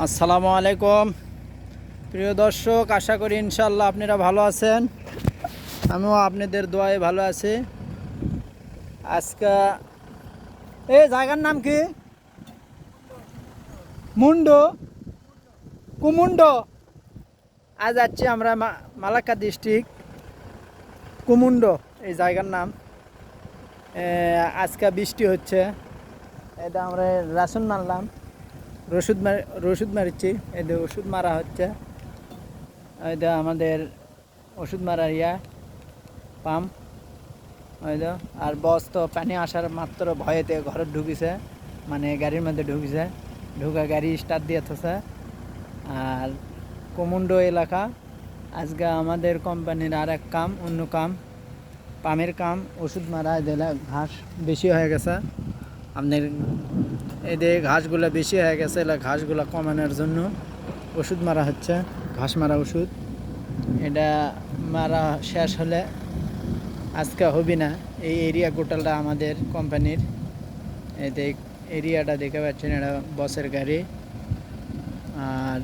আসসালামু আলাইকুম। প্রিয় দর্শক, আশা করি ইনশাল্লাহ আপনারা ভালো আছেন। আমিও আপনাদের দোয়ায় ভালো আছি। আজকে এই জায়গার নাম কি? মুন্ডো। কুমুন্ড। আজ যাচ্ছি আমরা মালাক্কা ডিস্ট্রিক্ট কুমুন্ড, এই জায়গার নাম। আজকে বৃষ্টি হচ্ছে। এটা আমরা রাসুন মারলাম রসুদ মার, রসুদ মারছি এদের ওষুধ মারা হচ্ছে। এটা আমাদের ওষুধ মারার ইয়া, পাম্প। হয়তো আর বস তো পানি আসার মাত্র ভয়েতে ঘরে ঢুকিছে মানে গাড়ির মধ্যে ঢুকিছে। ঢুকা গাড়ি স্টার্ট দিয়ে থছে আর কুমুন্ডো এলাকা, আজকে আমাদের কোম্পানির আর এক কাম, অন্য কাম, পামের কাম, ওষুধ মারা দিলে ঘাস বেশি হয়ে গেছে। আপনার এদের ঘাসগুলো বেশি হয়ে গেছে, এলা ঘাসগুলো কমানোর জন্য ওষুধ মারা হচ্ছে, ঘাস মারা ওষুধ। এটা মারা শেষ হলে আজকে হবে না। এই এরিয়া গোটালটা আমাদের কোম্পানির। এতে এরিয়াটা দেখতে পাচ্ছেন, এটা বসের গাড়ি। আর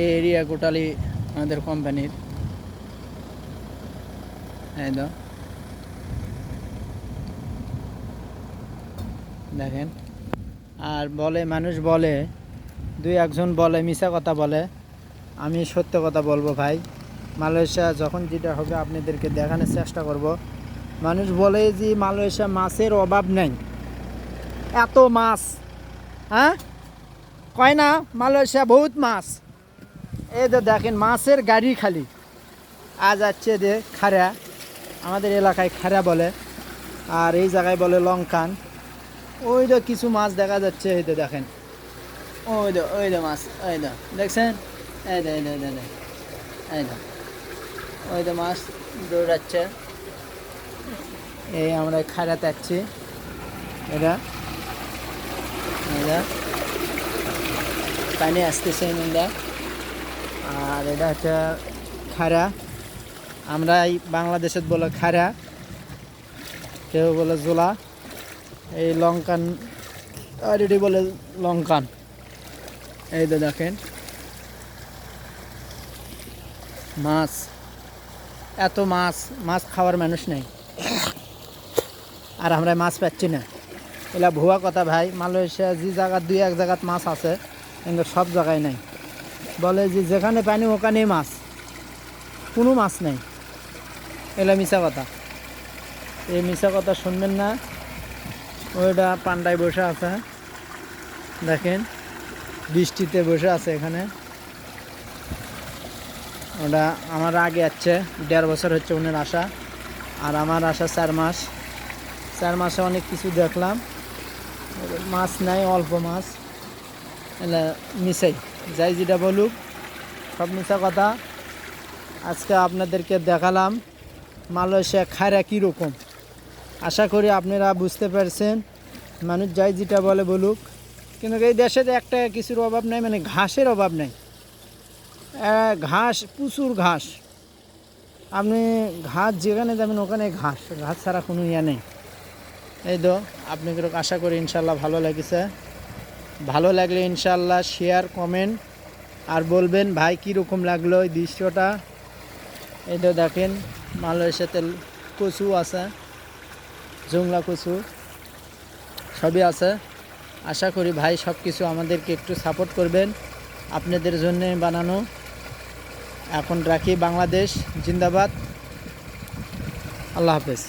এই এরিয়া গোটালি আমাদের কোম্পানির। এই দেখেন। আর বলে, মানুষ বলে, দুই একজন বলে মিশা কথা বলে। আমি সত্য কথা বলব ভাই। মালয়েশিয়া যখন যেটা হবে, আপনাদেরকে দেখানোর চেষ্টা করব। মানুষ বলে যে মালয়েশিয়া মাছের অভাব নেই। এত মাছ হ্যাঁ? কয় না, মালয়েশিয়া বহুত মাছ। এই তো দেখেন, মাছের গাড়ি খালি। আজ যাচ্ছে যে খাড়া। আমাদের এলাকায় খাড়া বলে। আর এই জায়গায় বলে লঙ্কান ওই তো কিছু মাছ দেখা যাচ্ছে এই দেখেন। ওই দো ওই তো মাছ ওই তো দেখছেন? এই তো এই তো এই তো, এই তো ওই তো মাছ দৌড়াচ্ছে। এই আমরা খাড়াতে যাচ্ছি এটা এটা পানি আসতেছে এটা আর এটা হচ্ছে খাড়া। আমরা এই বাংলাদেশত বলে খাড়া। কেউ বলে জোলা। এই লঙ্কান, আর এটি বলে লঙ্কান। এই তো দেখেন, মাছ, এত মাছ মাছ খাওয়ার মানুষ নেই। আর আমরা মাছ পাচ্ছি না। এলা ভুয়া কথা ভাই, মালয়েশিয়া যে জায়গা দুই এক জায়গাত মাছ আছে, কিন্তু সব জায়গায় নেই। বলে যে যেখানে পানি, ওখানেই মাছ। কোনো মাছ নেই। এলা মিশা কথা। এই মিশা কথা শুনবেন না। ওইটা পান্ডায় বসে আছে। দেখেন, বৃষ্টিতে বসে আছে এখানে। ওটা আমার আগে আছে, দেড় বছর হচ্ছে উনার আসা। আর আমার আসা চার মাস। চার মাসে অনেক কিছু দেখলাম। মাছ নাই, অল্প মাছ। এলা মিশাই। যাই যেটা বলুক, সব মিশা কথা। আজকে আপনাদেরকে দেখালাম মালয়েশিয়া খায়রা কীরকম। আশা করি আপনারা বুঝতে পারছেন। মানুষ যাই যেটা বলে বলুক। কিন্তু এই দেশে একটা কিছুর অভাব নাই মানে ঘাসের অভাব নাই। ঘাস, প্রচুর ঘাস। আপনি ঘাস যেখানে যাবেন ওখানে ঘাস ঘাস ছাড়া কোনো ইয়ে নেই। এই তো আপনাদের আশা করি ইনশাল্লাহ ভালো লেগেছে। ভালো লাগলে ইনশাল্লাহ শেয়ার কমেন্ট আর বলবেন, ভাই, কীরকম লাগল এই দৃশ্যটা? এই তো দেখেন, মালয়েশিয়াতে কচু আছে। জংলা কচু সবই আছে। আশা করি ভাই সব কিছু আমাদেরকে একটু সাপোর্ট করবেন। আপনাদের জন্য বানানো। এখন রাখি বাংলাদেশ, জিন্দাবাদ। আল্লাহ হাফেজ।